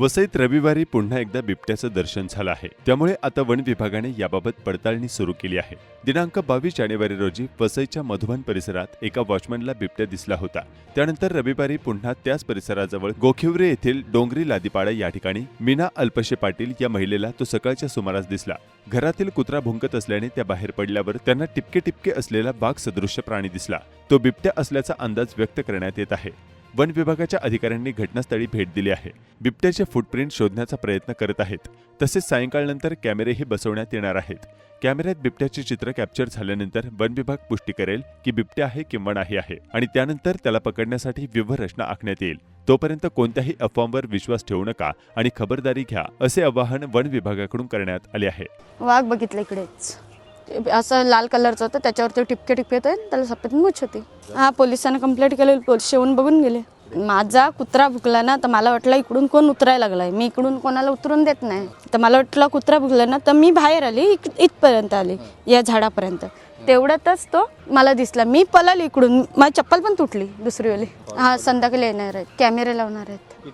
वसईत रविवारी पुन्हा एकदा बिबट्याचं दर्शन झालं आहे. त्यामुळे आता वन विभागाने याबाबत पडताळणी सुरू केली आहे. दिनांक बावीस जानेवारी रोजी वसईच्या मधुबन परिसरात एका वॉचमनला बिबट्या दिसला होता. त्यानंतर रविवारी पुन्हा त्याच परिसराजवळ गोखिवरे येथील डोंगरी लादीपाडा या ठिकाणी मीना अल्पशे पाटील या महिलेला तो सकाळच्या सुमारास दिसला. घरातील कुत्रा भुंकत असल्याने त्या बाहेर पडल्यावर त्यांना टिपके टिपके असलेला बाघ सदृश्य प्राणी दिसला. तो बिबट्या असल्याचा अंदाज व्यक्त करण्यात येत आहे. वन विभागाच्या अधिकाऱ्यांनी घटनास्थळी भेट दिली आहे. बिबट्याचे फुटप्रिंट शोधण्याचा प्रयत्न करत आहेत. तसेच सायंकाळनंतर कॅमेरेही बसवण्यात येणार आहेत. कॅमेऱ्यात बिबट्याचे चित्र कॅप्चर झाल्यानंतर वन विभाग पुष्टी करेल की बिबट्या आहे किंवा नाही आहे आणि त्यानंतर त्याला पकडण्यासाठी व्यूहरचना आखण्यात येईल. तोपर्यंत कोणत्याही अफवांवर विश्वास ठेवू नका आणि खबरदारी घ्या असे आवाहन वन विभागाकडून करण्यात आले आहे. वाघ बघितलं इकडेच. असं लाल कलरचं होतं त्याच्यावरती टिपके टिपके होते त्याला सफेद मुछ होती. हा पोलिसांना कंप्लेंट केली पोलीस येऊन बघून गेले. माझा कुत्रा भुकला ना तर मला वाटलं इकडून कोण उतरायला लागलाय. मी इकडून कोणाला उतरून देत नाही. तर मला वाटलं कुत्रा भुकला ना तर मी बाहेर आली इथपर्यंत आली या झाडापर्यंत. तेवढ्यातच तो मला दिसला. मी पलाली इकडून. माझी चप्पल पण तुटली दुसरीवाली. हा संध्याकाळी येणार आहेत कॅमेरे लावणार आहेत.